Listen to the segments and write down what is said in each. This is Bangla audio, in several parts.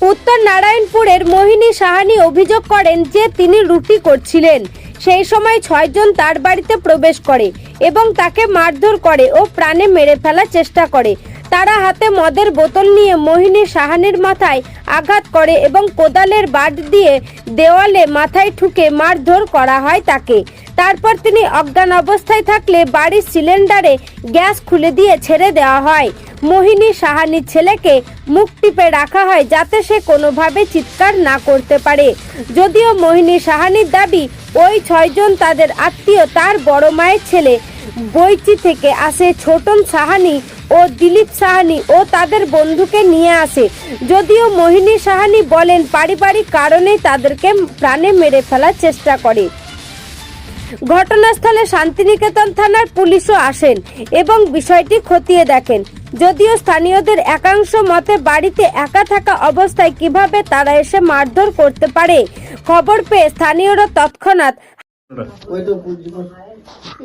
উত্তর নারায়ণপুরের মোহিনী সাহানি অভিযোগ করেন যে তিনি রুটি করছিলেন। সেই সময় ছয়জন তার বাড়িতে প্রবেশ করে এবং তাকে মারধর করে ও প্রাণে মেরে ফেলার চেষ্টা করে। তারা হাতে মদের বোতল নিয়ে মোহিনী সাহানির মাথায় আঘাত করে এবং কোদালের বাট দিয়ে দেওয়ালে মাথায় ঠুকে মারধর করা হয় তাকে। তারপর তিনি অজ্ঞান অবস্থায় থাকলে বাড়ির সিলিন্ডারে গ্যাস খুলে দিয়ে ছেড়ে দেওয়া হয়। মোহিনী সাহানির ছেলেকে মুখ টিপে রাখা হয় যাতে সে কোনোভাবে চিৎকার না করতে পারে। যদিও মোহিনী সাহানির দাবি, ওই ছয়জন তাদের আত্মীয়, তার বড় মায়ের ছেলে বইচি থেকে আসে, ছোটন সাহানি ও দিলীপ সাহানি ও তাদের বন্ধুকে নিয়ে আসে। যদিও মোহিনী সাহানি বলেন, পারিবারিক কারণে তাদেরকে প্রাণে মেরে ফেলার চেষ্টা করে। ঘটনাস্থলে শান্তিনিকেতন থানার পুলিশও আসেন এবং বিষয়টি খতিয়ে দেখেন। যদিও স্থানীয়দের একাংশ মতে বাড়িতে একা থাকা অবস্থায় কীভাবে তারা এসে মারধর করতে পারে, খবর পেয়ে স্থানীয়রা তৎক্ষণাৎ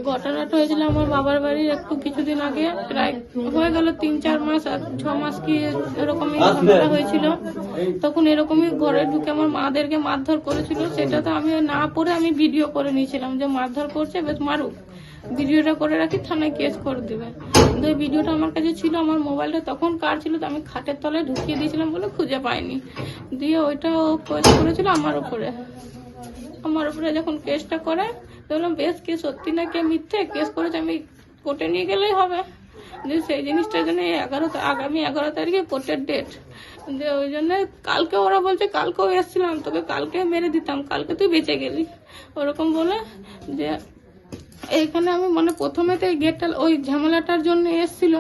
ঘটনাটা হয়েছিল আমার বাবার বাড়ির একটু কিছুদিন আগে, প্রায় হয়ে গেল তিন, চার মাস ছ মাস কি এরকমই ঘটনা হয়েছিল। তখন এরকমই ঘরে ঢুকে আমার মাদেরকে মারধর করেছিল। সেটা তো আমি না পড়ে আমি ভিডিও করে নিয়েছিলাম যে মারধর করছে, বেশ মারুক। ভিডিওটা করে রাখি, থানায় কেস করে দেবে। ওই ভিডিওটা আমার কাছে ছিল, আমার মোবাইলটা তখন কার ছিল তো আমি খাটের তলায় ঢুকিয়ে দিয়েছিলাম বলে খুঁজে পাইনি। দিয়ে ওইটা ও করেছিল আমার উপরে। আমার উপরে যখন কেসটা করে বললাম বেশ কে সত্যি না কে মিথ্যে? কেস করেছে, আমি কোর্টে নিয়ে গেলেই হবে। যে সেই জিনিসটার জন্য এগারো আগামী এগারো তারিখে কোর্টের ডেট। যে ওই জন্য কালকে ওরা বলছে, কালকেও এসছিলাম, তোকে কালকে মেরে দিতাম, কালকে তুই বেঁচে গেলি। ওরকম বলে যে এইখানে আমি মানে প্রথমে তো এই গেটটা ওই ঝামেলাটার জন্য এসেছিল,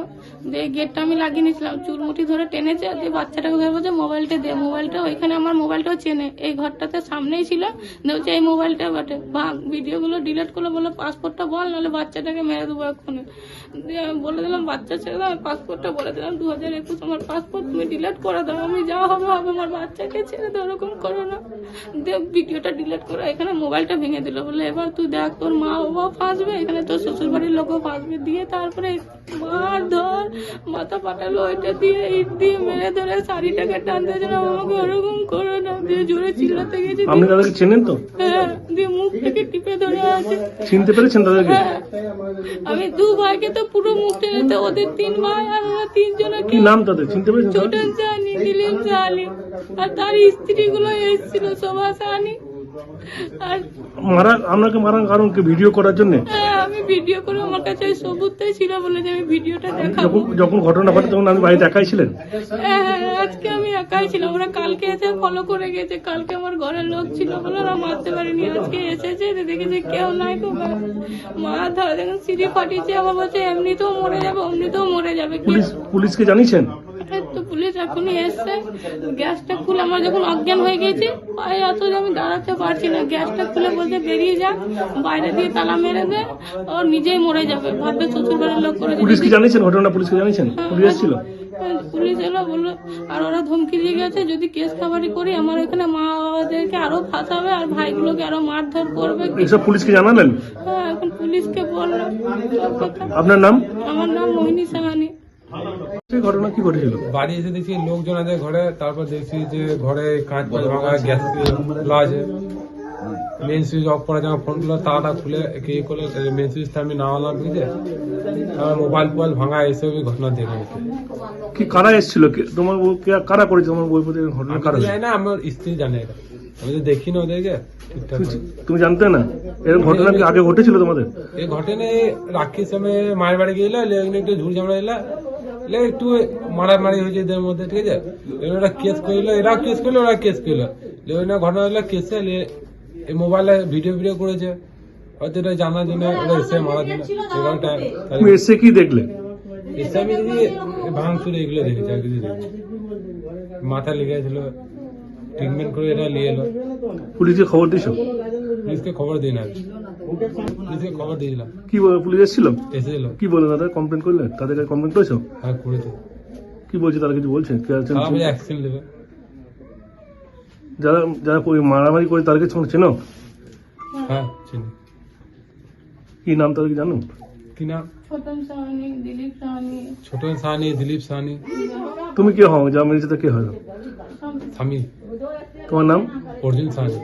যে এই গেটটা আমি লাগিয়ে নিয়েছিলাম। চুরমুটি ধরে টেনেছে, দিয়ে বাচ্চাটাকে ধরে বলছে মোবাইলটা দে। মোবাইলটা ওইখানে আমার মোবাইলটাও চেনে। এই ঘরটাতে সামনেই ছিল বলছে এই মোবাইলটা বটে। ভাগ, ভিডিওগুলো ডিলিট করলে বলে পাসপোর্টটা বল, নাহলে বাচ্চাটাকে মেরে দেবো এক্ষুনি। দিয়ে আমি বলে দিলাম, বাচ্চা ছেড়ে দাও, আমি পাসপোর্টটা বলে দিলাম দু হাজার একুশ আমার পাসপোর্ট তুমি ডিলিট করে দাও। আমি যা হবে হবে, আমার বাচ্চাকে ছেড়ে দাও ওরকম করো না। দিয়ে ভিডিওটা ডিলিট করে এখানে মোবাইলটা ভেঙে দিল। বলে এবার তুই দেখ, তোর মা বাবা ফাঁসবে এখানে তোর শ্বশুর বাড়ির লোকও ফাঁসবে দিয়ে তারপরে মার ধর মাথা পাটালো ওইটা দিয়ে ইট দিয়ে মেরে ধরে শাড়িটাকে টানতে ছিল আমাকে ওরকম করো না দিয়ে জোরে চিল্লাতে গেছি। আপনি তাদেরকে চেনেন তো? হ্যাঁ দিয়ে মুখ থেকে টিপে ধরে আছে। চিনতে পেরেছেন তাদেরকে? হ্যাঁ আমি দু ভাইকে তো পুরো মুখ টেনেতে ওদের তিন ভাই আর ওরা তিনজনকে কি নাম তাদের? চিনতে পেরেছেন? ছোটন সাহানি দিলীপ সাহানি আর তার স্ত্রী গুলো এসেছিল সাহানি আর মারা আপনাকে মারার কারণ কি ভিডিও করার জন্য? আমি ভিডিও করে আমার কাছে সবুজটাই ছিল বলে যে আমি ভিডিওটা দেখাবো। যখন যখন ঘটনা ঘটে তখন আমি বাড়িতে একাই ছিলেন? হ্যাঁ, আজকে আমি একাই ছিলাম। ওরা কালকে এসে ফলো করে গেছে। কালকে আমার ঘরের লোক ছিল বলে ওরা মারতে পারেনি। আজকে এসেছে দেখেছে কেউ নাই তো মা ধরে দেখুন সিঁড়ি ফাটিয়েছে আবার বলছে এমনিতেও মরে যাবে অমনিতেও মরে যাবে। পুলিশ পুলিশকে জানিয়েছেন? এসছে। গ্যাসটা খুলে আমার যখন অজ্ঞান হয়ে গেছে পায়ে এত আমি দাঁড়াতে পারছি না। গ্যাসটা খুলে বলছে বেরিয়ে যা বাইরে দিয়ে তালা মেরে দে ও নিজেই মরে যাবে। ভাববে শ্বশুর বাড়ির লোক করে পুলিশকে জানিয়েছেন? ঘটনা পুলিশকে জানিয়েছেন? পুলিশ এসেছিল? পুলিশ এলো বলল আর ওরা ধমকি দিয়ে গেছে যদি কেস খাবারি করি আমার এখানে মা বাবাদেরকে আরও ফাঁসাবে আর ভাইগুলোকে আরও মারধর করবে। এসব পুলিশকে জানালেন? হ্যাঁ এখন পুলিশকে বললাম আপনার নাম? আমার নাম মোহিনী সাহানি। ঘটনা কি ঘটেছিল? বাড়ি এসে দেখছি লোকজন আছে ঘরে তারপর দেখছি যে ঘরে কাঁচ পাঁচ ভাঙা গ্যাস খোলা আছে। মেন সুইচ অফ করা যখন ফোন করল তাড়াটা খুলে কি করলে মেন সুইচটা আমি নামালাম বুঝলে আমার মোবাইল ফোবাইল ভাঙা এসবই ঘটনা দেখে কি কারা এসেছিল? কে- তোমার ও- কে- কারা করেছে তোমার বই পড়ে ঘটনা? কারা? জানি না আমার স্ত্রী জানে এটা। আমি তো দেখি না ওদেরকে। তুমি জানতে না? এরকম ঘটনা কি আগে ঘটেছিল তোমাদের? এই ঘটনা রাখির সময় মায়ের বাড়ি গেল একটু ঝুড় ঝামড়া এলা লে একটু মারামারি হয়েছে এদের মধ্যে ঠিক আছে? এবার ওরা কেস করল এরা কেস করল ওরা কেস করল। লেগে না ঘটনা হলো কেসে লে এই মোবাইলে ভিডিও ভিডিও করেছে। হয়তো এটা জানার জন্য ওরা এসে মারার জন্য এসে কি দেখলে? এসে আমি দেখি ভাঙচুর এগুলো দেখেছি আর কিছু মাথা লেগে গেছিল ট্রিটমেন্ট করে এটা নিয়ে এলো। পুলিশকে খবর দিয়েছ পুলিশকে খবর দিই না। পুলিশকে খবর দিয়েছিলাম কি বলে পুলিশ এসেছিল? এসে এলো কি বলে তাদের কমপ্লেন করলে? তাদের কাছে কমপ্লেন করেছ? হ্যাঁ করেছে। কি বলছে? তারা কিছু বলছে? কে আছেন? তারা অ্যাকশন নেবে যারা যারা ওই মারামারি করে তাদেরকে তোমার চেনো? হ্যাঁ চিনি। কি নাম তাদেরকে জানো? কি নাম? ছোটন সাহানি দিলীপ সাহানি। ছোটন সাহানি দিলীপ সাহানি। তুমি কে হও? যা মেরেছে তো কে হয় স্বামী তোমার নাম? অর্জুন সাহানি।